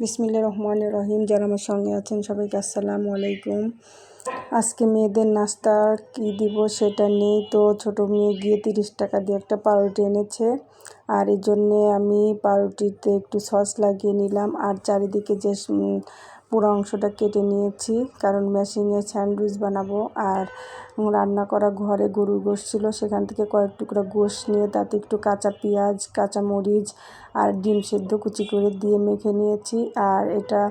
বিসমিল্লা রহমান রহিম। যারা আমার সঙ্গে আছেন, সবাইকে আসসালামু আলাইকুম। আজকে মেয়েদের নাস্তা কি দিব সেটা নেই। তো ছোট মেয়ে গিয়ে তিরিশ টাকা দিয়ে একটা পাউরুটি এনেছে। আর এই জন্যে আমি পাউরুটিতে একটু সস লাগিয়ে নিলাম। আর চারিদিকে যে পুরো অংশটা কেটে নিয়েছি, কারণ মেশিনে স্যান্ডউইচ বানাবো আর রান্না করা ঘরে গরুর গোশ ছিল, সেখান থেকে কয়েক টুকরা গোশ নিয়ে তাতে একটু কাঁচা পেঁয়াজ, কাঁচা মরিচ আর ডিম সেদ্ধ কুচি করে দিয়ে মেখে নিয়েছি। আর এটা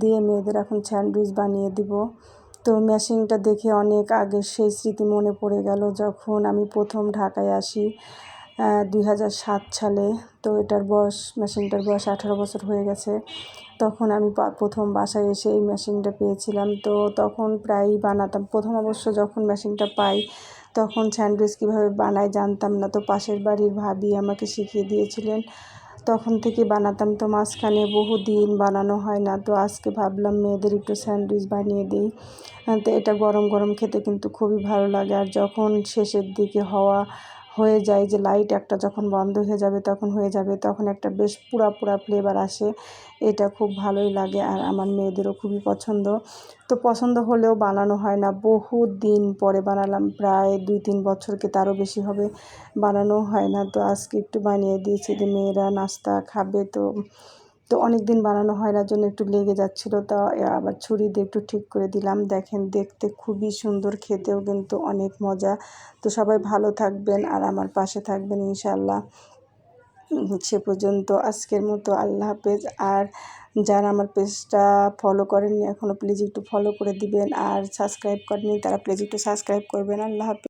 দিয়ে মেয়েদের এখন স্যান্ডউইচ বানিয়ে দিব। তো মেশিনটা দেখে অনেক আগের সেই স্মৃতি মনে পড়ে গেল যখন আমি প্রথম ঢাকায় আসি। দুই হাজার সাত সালে। তো এটার বয়স, মেশিনটার বয়স আঠারো বছর হয়ে গেছে। তখন আমি প্রথম বাসায় এসে এই মেশিনটা পেয়েছিলাম। তো তখন প্রায়ই বানাতাম। প্রথম অবশ্য যখন মেশিনটা পাই, তখন স্যান্ডউইচ কীভাবে বানায় জানতাম না। তো পাশের বাড়ির ভাবি আমাকে শিখিয়ে দিয়েছিলেন। তখন থেকে বানাতাম। তো মাঝখানে বহু দিন বানানো হয় না। তো আজকে ভাবলাম মেয়েদের একটু স্যান্ডউইচ বানিয়ে দিই। তো এটা গরম গরম খেতে কিন্তু খুবই ভালো লাগে। আর যখন শেষের দিকে হওয়া হয়ে যায় যে লাইট একটা যখন বন্ধ হয়ে যাবে তখন হয়ে যাবে, তখন একটা বেশ পুরা পুরা ফ্লেভার আসে। এটা খুব ভালোই লাগে আর আমার মেয়েদেরও খুবই পছন্দ। তো পছন্দ হলেও বানানো হয় না। বহু দিন পরে বানালাম, প্রায় দুই তিন বছরকে তারও বেশি হবে বানানো হয় না। তো আজকে একটু বানিয়ে দিয়েছি যে মেয়েরা নাস্তা খাবে, তো তো অনেক দিন বানানো হয় না, জন্য একটু লেগে যাচ্ছিল। তা আবার ছুরি দিয়ে একটু ঠিক করে দিলাম। দেখেন, দেখতে খুবই সুন্দর, খেতেও কিন্তু অনেক মজা। তো সবাই ভালো থাকবেন আর আমার পাশে থাকবেন ইনশাল্লাহ সে পর্যন্ত আজকের মতো আল্লাহ হাফেজ। আর যারা আমার পেজটা ফলো করেননি এখনও প্লিজ একটু ফলো করে দিবেন। আর সাবস্ক্রাইব করেনি তারা প্লিজ একটু সাবস্ক্রাইব করবেন। আল্লাহ হাফেজ।